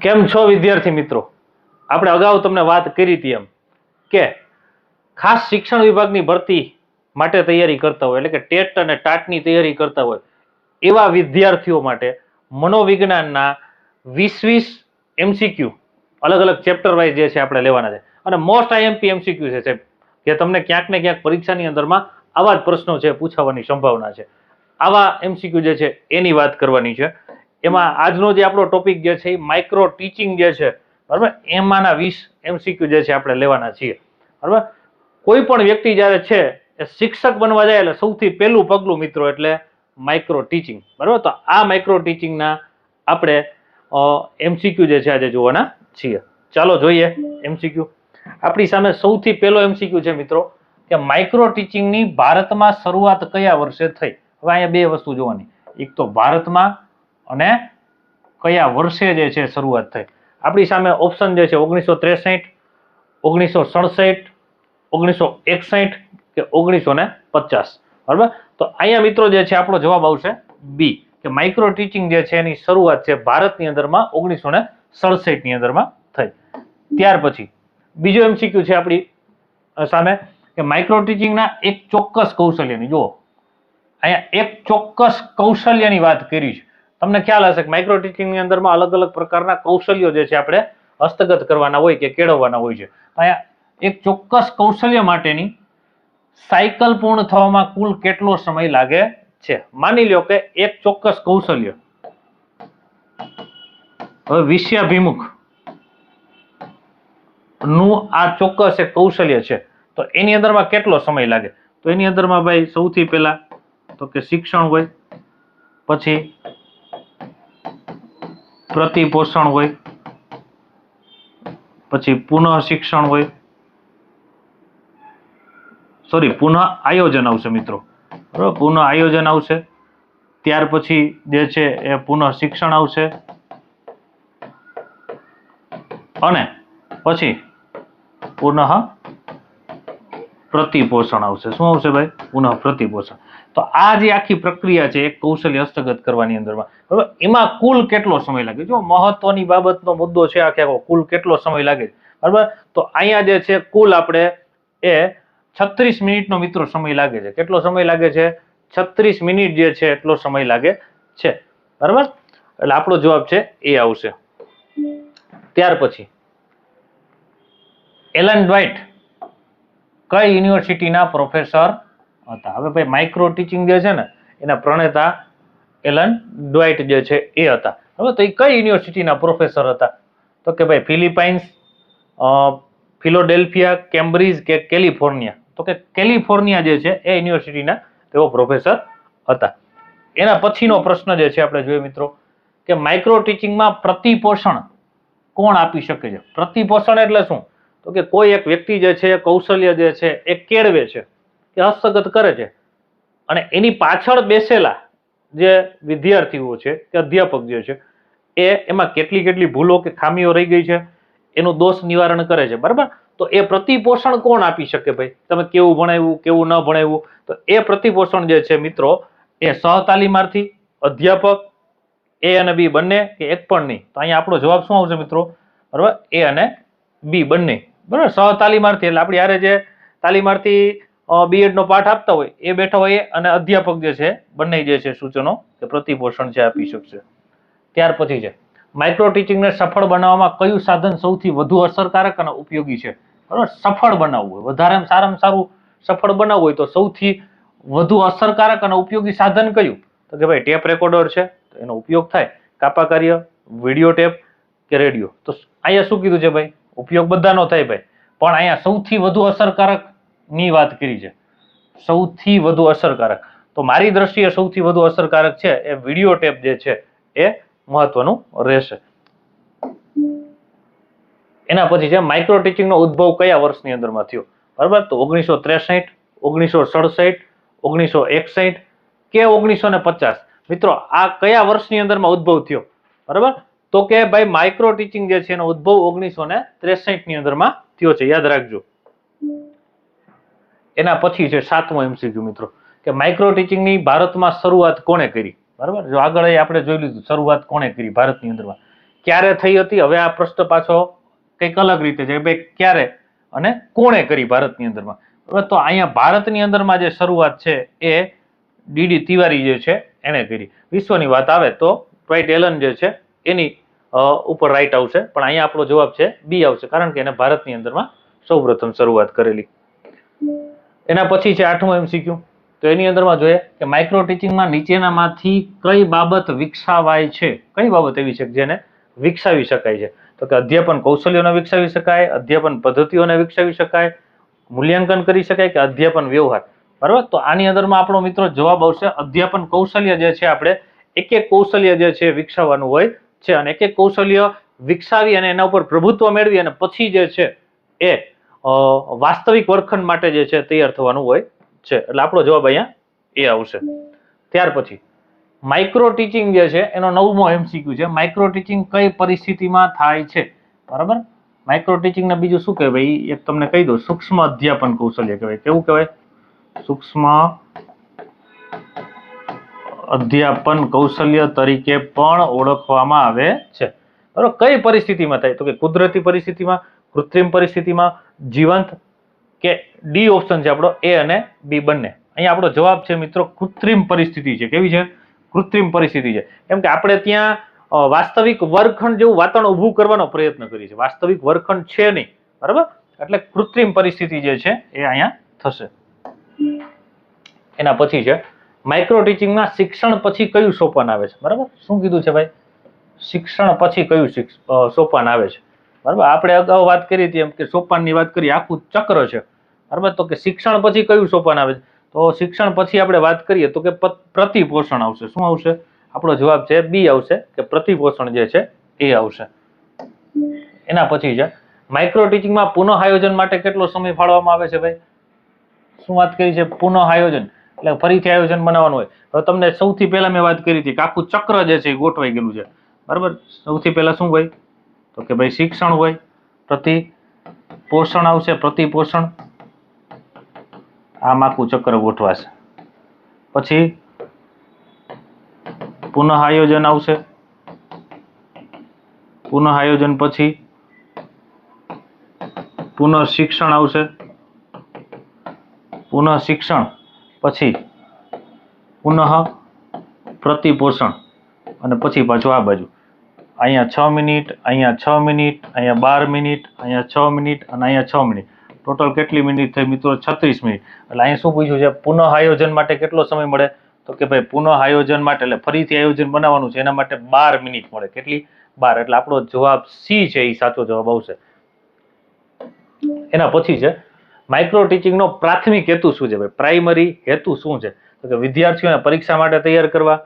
કેમ છો વિદ્યાર્થી મિત્રો? આપણે અગાઉ તમને વાત કરી હતી એમ કે ખાસ શિક્ષણ વિભાગની ભરતી માટે તૈયારી કરતા હોય, એટલે કે ટેટ અને ટાટની તૈયારી કરતા હોય, એવા વિદ્યાર્થીઓ માટે મનોવિજ્ઞાનના વીસ વીસ એમસીક્યુ અલગ અલગ ચેપ્ટર વાઇઝ જે છે આપણે લેવાના છે. અને મોસ્ટ આઈએમપી એમસીક્યુ છે સાહેબ કે તમને ક્યાંક ને ક્યાંક પરીક્ષાની અંદરમાં આવા જ પ્રશ્નો છે પૂછાવાની સંભાવના છે. આવા એમસીક્યુ જે છે એની વાત કરવાની છે. એમાં આજનો જે આપણો ટોપિક જે છે એ માઇક્રો ટીચિંગ જે છે, બરાબર? એમાંના વીસ એમસીક્યુ જે છે આપણે લેવાના છીએ. બરાબર? કોઈ પણ વ્યક્તિ જ્યારે છે એ શિક્ષક બનવા જાય એટલે સૌથી પહેલું પગલું મિત્રો એટલે માઇક્રો ટીચિંગ બરાબર? તો આ માઇક્રો ટીચિંગના આપણે એમસીક્યુ જે છે આજે જોવાના છીએ. ચાલો જોઈએ એમસીક્યુ આપણી સામે સૌથી પહેલો એમસીક્યુ છે મિત્રો, કે માઇક્રો ટીચિંગની ભારતમાં શરૂઆત કયા વર્ષે થઈ? હવે અહીંયા બે વસ્તુ જોવાની. એક તો ભારતમાં અને કયા વર્ષે જે છે શરૂઆત થઈ? આપણી સામે ઓપ્શન જે છે ઓગણીસો ત્રેસઠ, ઓગણીસો સડસઠ, ઓગણીસો એકસઠ કે ઓગણીસો ને પચાસ. બરાબર? તો અહીંયા મિત્રો જે છે આપણો જવાબ આવશે બી કે માઇક્રો ટીચિંગ જે છે એની શરૂઆત છે ભારતની અંદરમાં ઓગણીસો ને સડસઠની અંદરમાં થઈ. ત્યાર પછી બીજો એમસીક્યુ છે આપણી સામે, કે માઇક્રો ટીચિંગના એક ચોક્કસ કૌશલ્યની, જુઓ. અહીંયા એક ચોક્કસ કૌશલ્યની વાત કરી છે. તમને ખ્યાલ હશે કે માઇક્રો ટીચિંગની અંદરમાં અલગ અલગ પ્રકારના કૌશલ્યો જે છે આપણે હસ્તગત કરવાના હોય કે કેળવવાના હોય છે. અહીંયા એક ચોક્કસ કૌશલ્ય માટેની સાયકલ પૂર્ણ થવામાં કુલ કેટલો સમય લાગે છે? માની લ્યો કે એક ચોક્કસ કૌશલ્ય. હવે વિષયાભિમુખ. નું આ ચોક્કસ એક કૌશલ્ય છે. તો એની અંદરમાં કેટલો સમય લાગે? તો એની અંદરમાં ભાઈ સૌથી પહેલા તો કે શિક્ષણ હોય, પછી પ્રતિપોષણ હોય, પછી પુનઃ શિક્ષણ હોય. સોરી પુનઃ આયોજન આવશે મિત્રો. બરાબર પુનઃ આયોજન આવશે. ત્યાર પછી જે છે એ પુનઃ શિક્ષણ આવશે. અને પછી પુનઃ પ્રતિપોષણ આવશે. શું આવશે ભાઈ? પુનઃ પ્રતિપોષણ. તો આ જે આખી પ્રક્રિયા છે કૌશલ્ય હસ્તગત કરવાની અંદરમાં. બરાબર? એમાં કુલ કેટલો સમય લાગે? જો મહત્વની બાબતનો મુદ્દો છે આખે આખો, કુલ કેટલો સમય લાગે? બરાબર? તો અહીંયા જે છે, કુલ આપણે એ છત્રીસ મિનિટનો મિત્રો સમય લાગે છે. કેટલો સમય લાગે છે? છત્રીસ મિનિટ જે છે, એટલો સમય લાગે છે. બરાબર? એટલે આપણો જવાબ છે, એ આવશે. ત્યાર પછી, એલન ડ્વાઇટ કઈ યુનિવર્સિટીના પ્રોફેસર હતા. હવે ભાઈ માઇક્રો ટીચિંગ જે છે ને, એના પ્રણેતા એલન ડ્વાઇટ જે છે એ હતા. હવે તો એ કઈ યુનિવર્સિટીના પ્રોફેસર હતા? તો કે ભાઈ ફિલિપાઇન્સ ફિલોડેલ્ફિયા, કેમ્બ્રિજ કે કેલિફોર્નિયા? તો કે કેલિફોર્નિયા જે છે એ યુનિવર્સિટીના તેઓ પ્રોફેસર હતા. એના પછીનો પ્રશ્ન જે છે આપણે જોઈએ મિત્રો, કે માઇક્રો ટીચિંગમાં પ્રતિપોષણ કોણ આપી શકે છે? પ્રતિપોષણ એટલે શું? તો કે કોઈ એક વ્યક્તિ જે છે, કૌશલ્ય જે છે, એ કેળવે છે. કે હસ્તગત કરે છે. અને એની પાછળ બેસેલા જે વિદ્યાર્થીઓ છે, કે અધ્યાપક જે છે, એ એમાં કેટલી કેટલી ભૂલો કે ખામીઓ રહી ગઈ છે, એનું દોષ નિવારણ કરે છે, બરાબર? તો એ પ્રતિપોષણ કોણ આપી શકે ભાઈ? તમે કેવું ભણાવ્યું, કેવું ન ભણાવ્યું? તો એ પ્રતિપોષણ જે છે મિત્રો, એ સહતાલીમાર્થી અધ્યાપક, એ અને બી બંને, કે એક પણ નહીં? તો અહીંયા આપણો જવાબ શું આવશે મિત્રો? બરાબર? એ અને બી બંને. બરાબર? સહતાલીમાર્થી, એટલે આપણી હારે જે તાલીમાર્થી બીએડ નો પાઠ આપતા હોય, એ બેઠા હોય અને અધ્યાપક જે છે, બંને જે છે સૂચનો કે પ્રતિપોષણ છે આપી શકશે. ત્યાર પછી છે માઇક્રો ટીચિંગને સફળ બનાવવામાં કયું સાધન સૌથી વધુ અસરકારક અને ઉપયોગી છે? બરાબર, સફળ બનાવવું હોય. વધારે સારામાં સારું સફળ બનાવવું હોય તો સૌથી વધુ અસરકારક અને ઉપયોગી સાધન કયું? તો કે ભાઈ, ટેપ રેકોર્ડર છે, તો એનો ઉપયોગ થાય. કાપા કાર્ય, વીડિયો ટેપ કે રેડિયો? તો અહીંયા શું કીધું છે ભાઈ? ઉપયોગ બધાનો થાય ભાઈ. પણ અહીંયા સૌથી વધુ અસરકારક ની વાત કરી છે. સૌથી વધુ અસરકારક. તો મારી દ્રષ્ટિએ સૌથી વધુ અસરકારક છે એ વીડિયો ટેપ જે છે એ મહત્વનું રહેશે. એના પછી છે માઇક્રો ટીચિંગનો ઉદ્ભવ કયા વર્ષની અંદરમાં થયો? બરાબર? તો ઓગણીસો ત્રેસઠ, ઓગણીસો સડસઠ, ઓગણીસો એકસઠ કે ઓગણીસો ને પચાસ. મિત્રો, આ કયા વર્ષની અંદરમાં ઉદ્ભવ થયો? બરાબર? તો કે ભાઈ માઇક્રો ટીચિંગ જે છે એનો ઉદ્ભવ ઓગણીસો ને ત્રેસઠની અંદરમાં થયો છે. યાદ રાખજો. એના પછી છે સાતમો એમસીક્યુ મિત્રો. કે માઇક્રો ટીચિંગની ભારતમાં શરૂઆત કોણે કરી? બરાબર? જો આગળ આપણે જોઈ લીધું, શરૂઆત કોણે કરી ભારતની અંદરમાં? ક્યારે થઈ હતી? હવે આ પ્રશ્ન પાછો કંઈક અલગ રીતે છે ભાઈ ક્યારે અને કોણે કરી ભારતની અંદરમાં? બરાબર? તો અહીંયા ભારતની અંદરમાં જે શરૂઆત છે એ ડીડી તિવારી જે છે, એણે કરી. વિશ્વની વાત આવે તો ટ્વાઇટ એલન જે છે, એની ઉપર રાઈટ આવશે. પણ અહીંયા આપણો જવાબ છે બી આવશે, કારણ કે એને ભારતની અંદરમાં સૌપ્રથમ શરૂઆત કરેલી. એના પછી છે આઠમો એમસીક્યુ તો એની અંદરમાં જોઈએ કે માઇક્રો ટીચિંગમાં નીચેનામાંથી કઈ બાબત વિકસાવાય છે? કઈ બાબત એવી છે જેને વિકસાવી શકાય છે? તો કે અધ્યાપન કૌશલ્યોને વિકસાવી શકાય, અધ્યાપન પદ્ધતિઓને વિકસાવી શકાય, મૂલ્યાંકન કરી શકાય કે અધ્યાપન વ્યવહાર. બરાબર? તો આની અંદરમાં આપણો મિત્રો જવાબ આવશે અધ્યાપન કૌશલ્ય જે છે આપણે એક એક કૌશલ્ય જે છે વિકસાવવાનું હોય છે અને એક એક કૌશલ્ય વિકસાવી અને એના ઉપર પ્રભુત્વ મેળવી અને પછી જે છે એ વાસ્તવિક વર્ગખંડ માટે જે છે તૈયાર થવાનું હોય છે. એટલે આપણો જવાબ અહીંયા એ આવશે. ત્યાર પછી માઇક્રો ટીચિંગ જે છે, એનો નવમો એમસીક્યુ છે. માઇક્રો ટીચિંગ કઈ પરિસ્થિતિમાં થાય છે? બરાબર? માઇક્રો ટીચિંગ ને બીજું શું કહેવાય? એક તમને કહી દઉં, સૂક્ષ્મ અધ્યાપન કૌશલ્ય કહેવાય. કેવું કહેવાય? સૂક્ષ્મ અધ્યાપન કૌશલ્ય તરીકે પણ ઓળખવામાં આવે છે. બરાબર? કઈ પરિસ્થિતિમાં થાય? તો કે કુદરતી પરિસ્થિતિમાં, કૃત્રિમ પરિસ્થિતિમાં જીવંત કે ડી ઓપ્શન છે આપણો એ અને બી બંને. અહીંયા આપણો જવાબ છે મિત્રો કૃત્રિમ પરિસ્થિતિ છે. કેવી છે? કૃત્રિમ પરિસ્થિતિ છે. કેમ કે આપણે ત્યાં વાસ્તવિક વર્ગખંડ જેવું વાતાવરણ ઊભું કરવાનો પ્રયત્ન કરીએ છીએ. વાસ્તવિક વર્ગખંડ છે નહીં. બરાબર? એટલે કૃત્રિમ પરિસ્થિતિ જે છે એ અહીંયા થશે. એના પછી છે માઇક્રો ટીચિંગમાં શિક્ષણ પછી કયું સોપાન આવે છે? બરાબર? શું કીધું છે ભાઈ? શિક્ષણ પછી કયું સોપાન આવે છે? બરાબર? આપણે અગાઉ વાત કરી હતી એમ કે સોપાનની વાત કરી, આખું ચક્ર છે. બરાબર? તો કે શિક્ષણ પછી કયું સોપાન આવે છે? તો શિક્ષણ પછી આપણે વાત કરીએ તો કે પ્રતિપોષણ આવશે. શું આવશે? આપણો જવાબ છે બી આવશે, કે પ્રતિપોષણ જે છે એ આવશે. એના પછી છે માઇક્રો ટીચિંગમાં પુનઃ આયોજન માટે કેટલો સમય ફાળવવામાં આવે છે ભાઈ? શું વાત કરી છે? પુનઃ આયોજન એટલે ફરીથી આયોજન બનાવવાનું હોય. હવે તમને સૌથી પહેલા મેં વાત કરી હતી કે આખું ચક્ર જે છે એ ગોઠવાઈ ગયેલું છે. બરાબર? સૌથી પહેલા શું હોય? તો કે ભાઈ શિક્ષણ હોય, પ્રતિ પોષણ આવશે પ્રતિપોષણ આમ આખું ચક્ર ગોઠવાશે. પછી પુનઃ આયોજન આવશે. પુનઃ આયોજન પછી પુનઃ શિક્ષણ આવશે. પુનઃ શિક્ષણ પછી પુનઃ પ્રતિપોષણ અને પછી પાછું આ બાજુ. અહીંયા છ મિનિટ, અહીંયા છ મિનિટ, અહીંયા બાર મિનિટ, અહીંયા છ મિનિટ અને અહીંયા છ મિનિટ. ટોટલ કેટલી મિનિટ થઈ મિત્રો? છત્રીસ મિનિટ. એટલે અહીંયા શું પૂછ્યું છે? પુનઃ આયોજન માટે કેટલો સમય મળે? તો કે ભાઈ પુનઃ આયોજન માટે એટલે ફરીથી આયોજન બનાવવાનું છે. એના માટે બાર મિનિટ મળે. કેટલી? બાર. એટલે આપણો જવાબ સી છે એ સાચો જવાબ આવશે. એના પછી છે માઇક્રો ટીચિંગનો પ્રાથમિક હેતુ શું છે ભાઈ? પ્રાઇમરી હેતુ શું છે? તો કે વિદ્યાર્થીઓને પરીક્ષા માટે તૈયાર કરવા,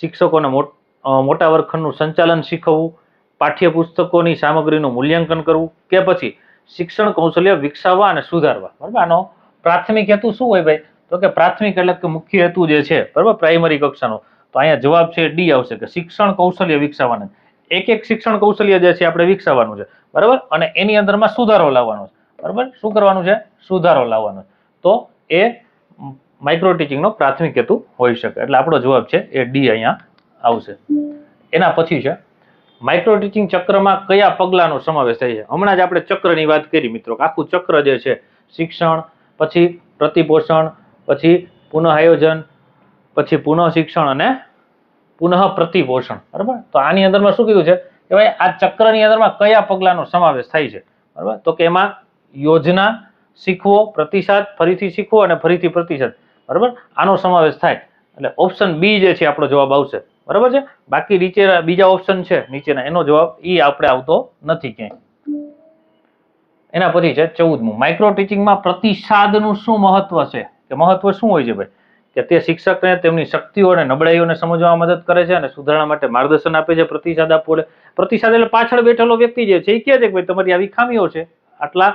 શિક્ષકોને મોટ- મોટા વર્ગખંડનું સંચાલન શીખવવું, પાઠ્યપુસ્તકોની સામગ્રીનું મૂલ્યાંકન કરવું કે પછી શિક્ષણ કૌશલ્ય વિકસાવવા અને સુધારવા. બરાબર? આનો પ્રાથમિક હેતુ શું હોય ભાઈ? તો કે પ્રાથમિક એટલે કે મુખ્ય હેતુ જે છે, બરાબર? પ્રાઇમરી કક્ષાનો. તો અહીંયા જવાબ છે ડી આવશે કે શિક્ષણ કૌશલ્ય વિકસાવવાના એક એક શિક્ષણ કૌશલ્ય જે છે આપણે વિકસાવવાનું છે. બરાબર? અને એની અંદરમાં સુધારો લાવવાનો છે. બરાબર? શું કરવાનું છે? સુધારો લાવવાનો. તો એ માઇક્રો ટીચિંગનો પ્રાથમિક હેતુ હોઈ શકે. એટલે આપણો જવાબ છે એ ડી અહીંયા આવશે. એના પછી છે માઇક્રો ટીચિંગ ચક્રમાં કયા પગલાંનો સમાવેશ થાય છે? હમણાં જ આપણે ચક્રની વાત કરી મિત્રો આખું ચક્ર જે છે, શિક્ષણ, પછી પ્રતિપોષણ, પછી પુનઃ આયોજન પછી પુનઃ શિક્ષણ અને પુનઃ પ્રતિપોષણ બરાબર? તો આની અંદરમાં શું કીધું છે? કે ભાઈ આ ચક્રની અંદરમાં કયા પગલાંનો સમાવેશ થાય છે? બરાબર? તો કે એમાં યોજના શીખવો, પ્રતિસાદ, ફરીથી શીખવો અને ફરીથી પ્રતિસાદ. બરાબર? આનો સમાવેશ થાય. એટલે ઓપ્શન બી જે છે, આપણો જવાબ આવશે. બરાબર છે? બાકી નીચે બીજા ઓપ્શન છે, નીચેના. એનો જવાબ ઈ આપણે આવતો નથી ક્યાંય. એના પછી છે ચૌદમું. માઇક્રો ટીચિંગમાં પ્રતિસાદનું શું મહત્વ છે? કે મહત્વ શું હોય છે ભાઈ? કે તે શિક્ષકને તેમની શક્તિઓ અને નબળાઈઓને સમજવામાં મદદ કરે છે અને સુધારણા માટે માર્ગદર્શન આપે છે, પ્રતિસાદ આપવો પ્રતિસાદ એટલે પાછળ બેઠેલો વ્યક્તિ જે છે એ કહે છે કે ભાઈ તમારી આવી ખામીઓ છે. આટલા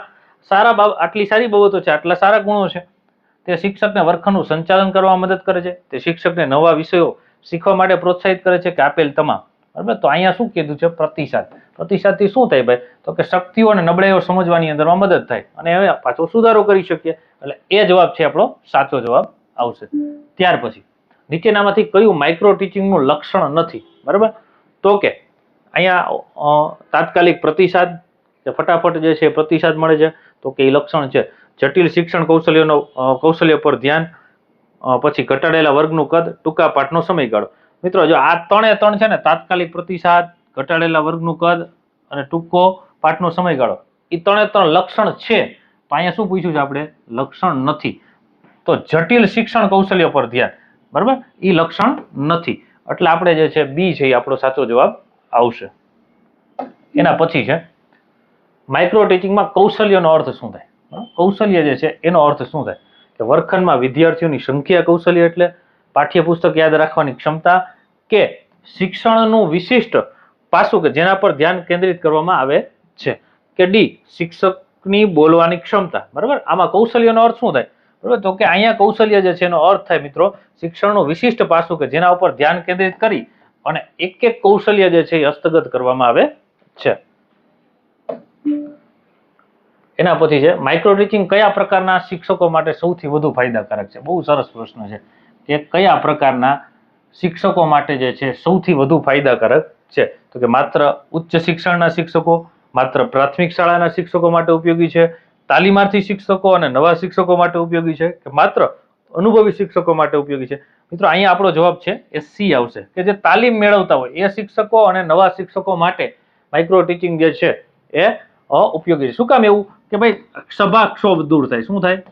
સારા બાબ, આટલી સારી બાબતો છે, આટલા સારા ગુણો છે. તે શિક્ષકને વર્ગખંડનું સંચાલન કરવામાં મદદ કરે છે. તે શિક્ષકને નવા વિષયો શીખવા માટે પ્રોત્સાહિત કરે છે કે આપેલ તમામ. બરાબર? તો અહીંયા શું કીધું છે? પ્રતિસાદ. પ્રતિસાદથી શું થાય ભાઈ? તો કે શક્તિઓ અને નબળાઈઓ સમજવાની અંદરમાં મદદ થાય. અને હવે પાછો સુધારો કરી શકીએ. એટલે એ જવાબ છે આપણો, સાચો જવાબ આવશે. ત્યાર પછી, નીચેનામાંથી કયું માઇક્રો ટીચિંગનું લક્ષણ નથી? બરાબર? તો કે, અહીંયા તાત્કાલિક પ્રતિસાદ, કે ફટાફટ જે છે પ્રતિસાદ મળે છે. તો કે એ લક્ષણ છે, જટિલ શિક્ષણ કૌશલ્યનો કૌશલ્ય પર ધ્યાન પછી ઘટાડેલા વર્ગનું કદ ટૂંકા પાઠનો સમયગાળો. મિત્રો, જો આ ત્રણે ત્રણ છે ને, તાત્કાલિક પ્રતિસાદ, ઘટાડેલા વર્ગનું કદ અને ટૂંકો પાઠનો સમયગાળો એ ત્રણે ત્રણ લક્ષણ છે. તો અહીંયા શું પૂછ્યું છે આપણે? લક્ષણ નથી. તો જટિલ શિક્ષણ કૌશલ્ય પર ધ્યાન. બરાબર? એ લક્ષણ નથી. એટલે આપણે જે છે, બી છે એ આપણો સાચો જવાબ આવશે. એના પછી છે માઇક્રો ટીચિંગમાં કૌશલ્યનો અર્થ શું થાય? કૌશલ્ય જે છે, એનો અર્થ શું થાય? કે વર્ગખંડમાં વિદ્યાર્થીઓની સંખ્યા કૌશલ્ય એટલે પાઠ્યપુસ્તક યાદ રાખવાની ક્ષમતા કે શિક્ષણનું વિશિષ્ટ પાસું કે જેના પર ધ્યાન કેન્દ્રિત કરવામાં આવે છે. કે ડી શિક્ષકની બોલવાની ક્ષમતા. બરાબર? આમાં કૌશલ્યનો અર્થ શું થાય? બરાબર? તો કે અહીંયા કૌશલ્ય જે છે એનો અર્થ થાય મિત્રો, શિક્ષણનું વિશિષ્ટ પાસું કે જેના ઉપર ધ્યાન કેન્દ્રિત કરી અને એક એક કૌશલ્ય જે છે એ હસ્તગત કરવામાં આવે છે. એના પછી છે માઇક્રો ટીચિંગ કયા પ્રકારના શિક્ષકો માટે સૌથી વધુ ફાયદાકારક છે? બહુ સરસ પ્રશ્ન છે કે કયા પ્રકારના શિક્ષકો માટે જે છે સૌથી વધુ ફાયદાકારક છે? તો કે માત્ર ઉચ્ચ શિક્ષણના શિક્ષકો, માત્ર પ્રાથમિક શાળાના શિક્ષકો માટે ઉપયોગી છે, તાલીમાર્થી શિક્ષકો અને નવા શિક્ષકો માટે ઉપયોગી છે કે માત્ર અનુભવી શિક્ષકો માટે ઉપયોગી છે? મિત્રો, અહીંયા આપણો જવાબ છે એ સી આવશે. કે જે તાલીમ મેળવતા હોય, એ શિક્ષકો અને નવા શિક્ષકો માટે માઇક્રો ટીચિંગ જે છે, એ ઉપયોગી છે. શું કામ એવું? કે ભાઈ, સભાક્ષોભ દૂર થાય. શું થાય?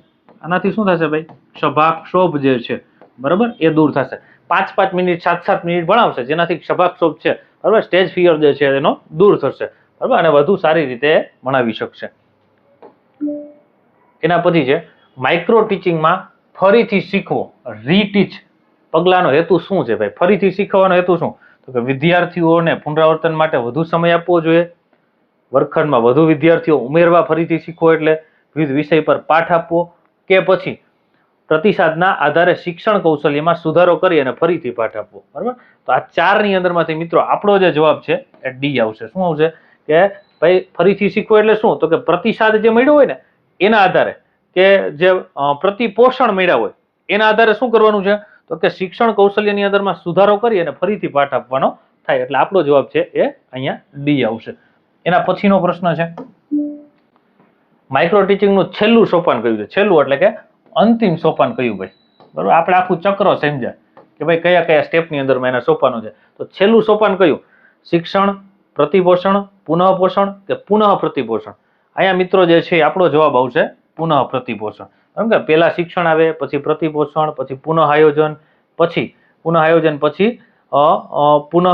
આનાથી શું થશે ભાઈ? સભાક્ષોભ જે છે, બરાબર, એ દૂર થશે. પાંચ પાંચ મિનિટ, સાત સાત મિનિટ ભણાવશે, જેનાથી સભાક્ષોભ છે, બરાબર, સ્ટેજ ફિયર જે છે, એનો દૂર થશે, બરાબર, અને વધુ સારી રીતે ભણાવી શકશે. એના પછી છે માઇક્રો ટીચિંગમાં ફરીથી શીખવો. રીટીચ પગલાંનો હેતુ શું છે ભાઈ? ફરીથી શીખવાનો હેતુ શું? તો કે વિદ્યાર્થીઓને પુનરાવર્તન માટે વધુ સમય આપવો જોઈએ. વર્ગખંડમાં વધુ વિદ્યાર્થીઓ ઉમેરવા ફરીથી શીખવો એટલે વિવિધ વિષય પર પાઠ આપવો કે પછી પ્રતિસાદના આધારે શિક્ષણ કૌશલ્યમાં સુધારો કરી અને ફરીથી પાઠ આપવો. બરાબર? તો આ ચારની અંદરમાંથી મિત્રો આપણો જે જવાબ છે, એ ડી આવશે. શું આવશે? કે ભાઈ ફરીથી શીખવો એટલે શું? તો કે પ્રતિસાદ જે મળ્યો હોય ને, એના આધારે કે જે પ્રતિપોષણ મળ્યા હોય, એના આધારે શું કરવાનું છે? તો કે શિક્ષણ કૌશલ્યની અંદરમાં સુધારો કરી અને ફરીથી પાઠ આપવાનો થાય. એટલે આપણો જવાબ છે, એ અહીંયા ડી આવશે. એના પછીનો પ્રશ્ન છે. માઇક્રો ટીચિંગનું છેલ્લું સોપાન કયું છે? છેલ્લું એટલે કે અંતિમ સોપાન કયું ભાઈ? બરોબર? આપણે આખું ચક્ર સમજ્યા કે ભાઈ કયા કયા સ્ટેપની અંદરમાં એના સોપાનો છે. તો છેલ્લું સોપાન કયું? શિક્ષણ, પ્રતિપોષણ, પુનઃપોષણ કે પુનઃ પ્રતિપોષણ અહીંયા મિત્રો જે છે આપણો જવાબ આવશે પુનઃ પ્રતિપોષણ કારણ કે પહેલાં શિક્ષણ આવે, પછી પ્રતિપોષણ, પછી પુનઃ આયોજન પછી પુનઃ આયોજન પછી પુનઃ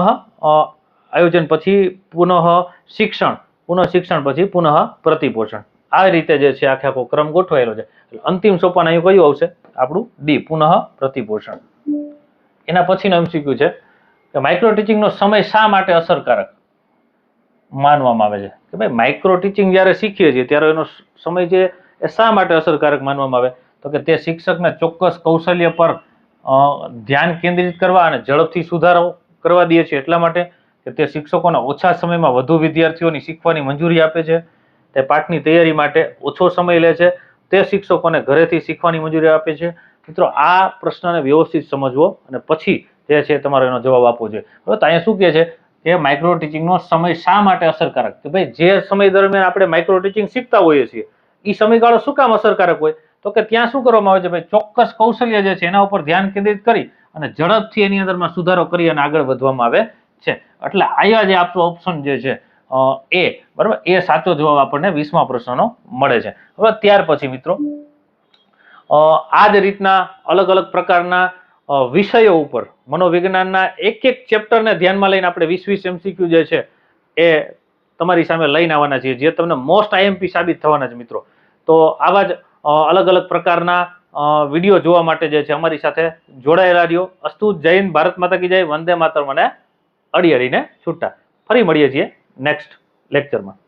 આયોજન પછી પુનઃ શિક્ષણ પુનઃ શિક્ષણ પછી પુનઃ પ્રતિપોષણ. આ રીતે જે છે આખે આખો ક્રમ ગોઠવાયેલો છે. અંતિમ સોપાન અહીં કયું આવશે? આપણું ડી, પુનઃ પ્રતિપોષણ. એના પછીનો એમસીક્યુ છે કે માઇક્રો ટીચિંગનો સમય શા માટે અસરકારક માનવામાં આવે છે? કે ભાઈ માઇક્રો ટીચિંગ જ્યારે શીખીએ છીએ ત્યારે એનો સમય જે એ શા માટે અસરકારક માનવામાં આવે? તો કે તે શિક્ષકને ચોક્કસ કૌશલ્ય પર ધ્યાન કેન્દ્રિત કરવા અને ઝડપથી સુધારો કરવા દે છે એટલા માટે કે તે શિક્ષકોને ઓછા સમયમાં વધુ વિદ્યાર્થીઓની શીખવાની મંજૂરી આપે છે, તે પાઠની તૈયારી માટે ઓછો સમય લે છે, તે શિક્ષકોને ઘરેથી શીખવાની મંજૂરી આપે છે. મિત્રો, આ પ્રશ્નને વ્યવસ્થિત સમજવો અને પછી જે છે તમારે એનો જવાબ આપવો જોઈએ. બરાબર તો અહીંયા શું કહે છે? કે માઇક્રો ટીચિંગનો સમય શા માટે અસરકારક? કે ભાઈ, જે સમય દરમિયાન આપણે માઇક્રો ટીચિંગ શીખતા હોઈએ છીએ એ સમયગાળો શું કામ અસરકારક હોય? તો કે ત્યાં શું કરવામાં આવે છે ભાઈ, ચોક્કસ કૌશલ્ય જે છે એના ઉપર ધ્યાન કેન્દ્રિત કરી અને ઝડપથી એની અંદરમાં સુધારો કરી અને આગળ વધવામાં આવે છે. એટલે આયા જે આપણો ઓપ્શન જે છે એ. બરાબર? એ સાચો જવાબ આપણને વીસમા પ્રશ્નનો મળે છે. હવે ત્યાર પછી મિત્રો આ જ રીતના અલગ અલગ પ્રકારના વિષયો ઉપર, મનોવિજ્ઞાનના એક એક ચેપ્ટરને ધ્યાનમાં લઈને આપણે વીસ વીસ એમસીક્યુ જે છે, એ તમારી સામે લઈને આવવાના છીએ, જે તમને મોસ્ટ આઈએમપી સાબિત થવાના છે મિત્રો. તો આવા જ અલગ અલગ પ્રકારના વીડિયો જોવા માટે જે છે, અમારી સાથે જોડાયેલા રહ્યો. અસ્તુ જૈન ભારત માતા કી જય, વંદે માતરમ અને અડી અડીને છૂટા. ફરી મળીએ છીએ નેક્સ્ટ લેક્ચરમાં